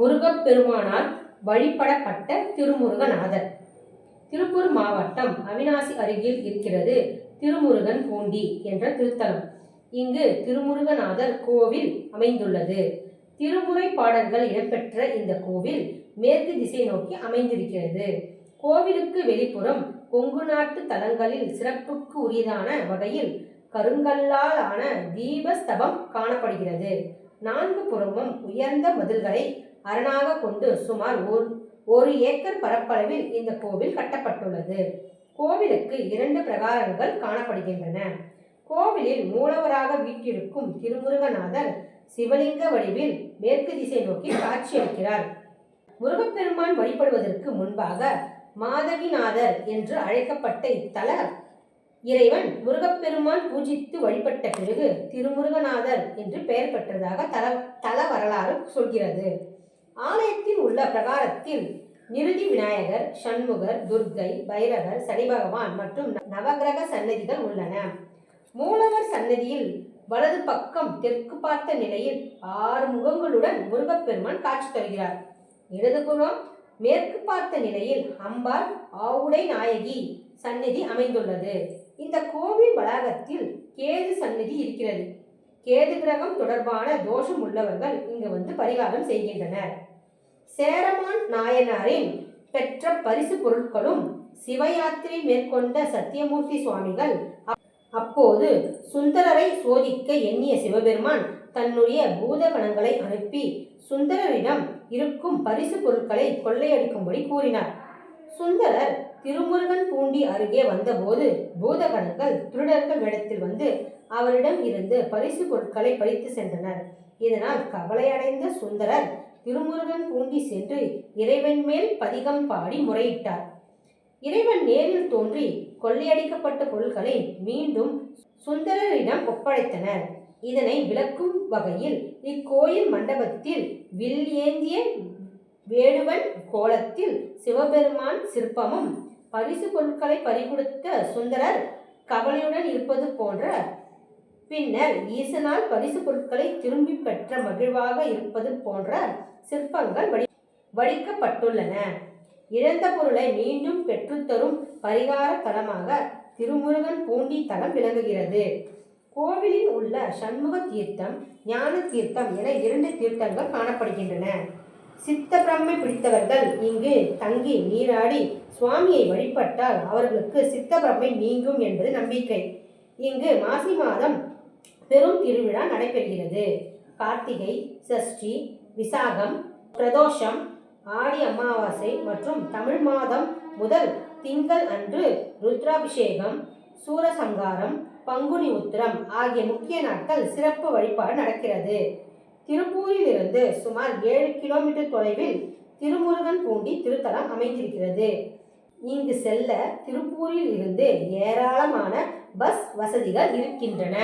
முருகப்பெருமானால் வழிபடப்பட்ட திருமுருகநாதர். திருப்பூர் மாவட்டம் அவிநாசி அருகில் இருக்கிறது திருமுருகன் பூண்டி என்ற திருத்தலம். இங்கு திருமுருகநாதர் கோவில் அமைந்துள்ளது. திருமுறை பாடல்கள் இடம்பெற்ற இந்த கோவில் மேற்கு திசை நோக்கி அமைந்திருக்கிறது. கோவிலுக்கு வெளிப்புறம் கொங்கு நாட்டு தலங்களில் சிறப்புக்கு உரியதான வகையில் கருங்கல்லால் ஆன தீபஸ்தபம் காணப்படுகிறது. நான்கு புறமும் உயர்ந்த மதில்களை அரணாக கொண்டு சுமார் ஒரு ஒரு ஏக்கர் பரப்பளவில் இந்த கோவில் கட்டப்பட்டுள்ளது. கோவிலுக்கு இரண்டு பிரகாரங்கள் காணப்படுகின்றன. கோவிலில் மூலவராக வீட்டிருக்கும் திருமுருகநாதர் சிவலிங்க வடிவில் மேற்கு திசை நோக்கி காட்சியளிக்கிறார் முருகப்பெருமான் வழிபடுவதற்கு முன்பாக மாதவிநாதர் என்று அழைக்கப்பட்ட இத்தல இறைவன் முருகப்பெருமான் பூஜித்து வழிபட்ட பிறகு திருமுருகநாதர் என்று பெயர் பெற்றதாக தல தல வரலாறு சொல்கிறது. ஆலயத்தில் உள்ள பிரகாரத்தில் நிருதி விநாயகர் சண்முகர் துர்க்கை பைரவர் சனி பகவான் மற்றும் நவகிரக சன்னதிகள் உள்ளன. மூலவர் சன்னதியில் வலது பக்கம் தெற்கு பார்த்த நிலையில் ஆறு முகங்களுடன் முருகப்பெருமான் காட்சி தருகிறார். இடதுபுறம் மேற்கு பார்த்த நிலையில் அம்பாள் ஆவுடை நாயகி சந்நிதி அமைந்துள்ளது. இந்த கோவில் வளாகத்தில் கேது சந்நிதி இருக்கிறது. கேது கிரகம் தொடர்பான தோஷம் உள்ளவர்கள் இங்கு வந்து பரிகாரம் செய்கின்றனர். சேரமான் நாயனாரின் பெற்ற பரிசு பொருட்களும் சிவயாத்திரை மேற்கொண்ட சத்தியமூர்த்தி சுவாமிகள். அப்- அப்போது சுந்தரரை சோதிக்க எண்ணிய சிவபெருமான் தன்னுடைய பூதகணங்களை அனுப்பி சுந்தரரிடம் இருக்கும் பரிசு பொருட்களை கொள்ளையடிக்கும்படி கூறினார். சுந்தரர் திருமுருகன் பூண்டி அருகே வந்தபோது பூதகணங்கள் திருடர்கள் வேடத்தில் வந்து அவரிடம் இருந்து பரிசு பொருட்களை பறித்து சென்றனர். இதனால் கவலையடைந்த சுந்தரர் திருமுருகன் பூண்டி சென்று இறைவன் மேல் பதிகம் பாடி முறையிட்டார். இறைவன் நேரில் தோன்றி கொள்ளையடிக்கப்பட்ட பொருட்களை மீண்டும் சுந்தரரிடம் ஒப்படைத்தனர். இதனை விளக்கும் வகையில் இக்கோயில் மண்டபத்தில் வில் ஏந்திய வேடுவன் கோலத்தில் சிவபெருமான் சிற்பமும் பரிசு பொருட்களை பறிகொடுத்த சுந்தரர் கவலையுடன் இருப்பது போன்ற பின்னர் ஈசனால் பரிசு பொருட்களை திரும்பி பெற்ற மகிழ்வாக இருப்பது போன்ற சிற்பங்கள் வடி வடிக்கப்பட்டுள்ளன. இழந்த பொருளை மீண்டும் பெற்றுத்தரும் பரிகார தலமாக திருமுருகன் பூண்டி தலம் விளங்குகிறது. கோவிலில் உள்ள சண்முக தீர்த்தம் ஞான தீர்த்தம் என இரண்டு தீர்த்தங்கள் காணப்படுகின்றன. சித்த பிரம்மை பிடித்தவர்கள் இங்கு தங்கி நீராடி சுவாமியை வழிபட்டால் அவர்களுக்கு சித்த பிரம்மை நீங்கும் என்பது நம்பிக்கை. இங்கு மாசி மாதம் பெரும் திருவிழா நடைபெறுகிறது. கார்த்திகை சஷ்டி விசாகம் பிரதோஷம் ஆடி அமாவாசை மற்றும் தமிழ் மாதம் முதல் திங்கள் அன்று ருத்ராபிஷேகம் சூரசங்காரம் பங்குனி உத்திரம் ஆகிய முக்கிய நாட்கள் சிறப்பு வழிபாடு நடக்கிறது. திருப்பூரிலிருந்து சுமார் ஏழு கிலோமீட்டர் தொலைவில் திருமுருகன் பூண்டி திருத்தலம் அமைந்திருக்கிறது. இங்கு செல்ல திருப்பூரில் இருந்து ஏராளமான பஸ் வசதிகள் இருக்கின்றன.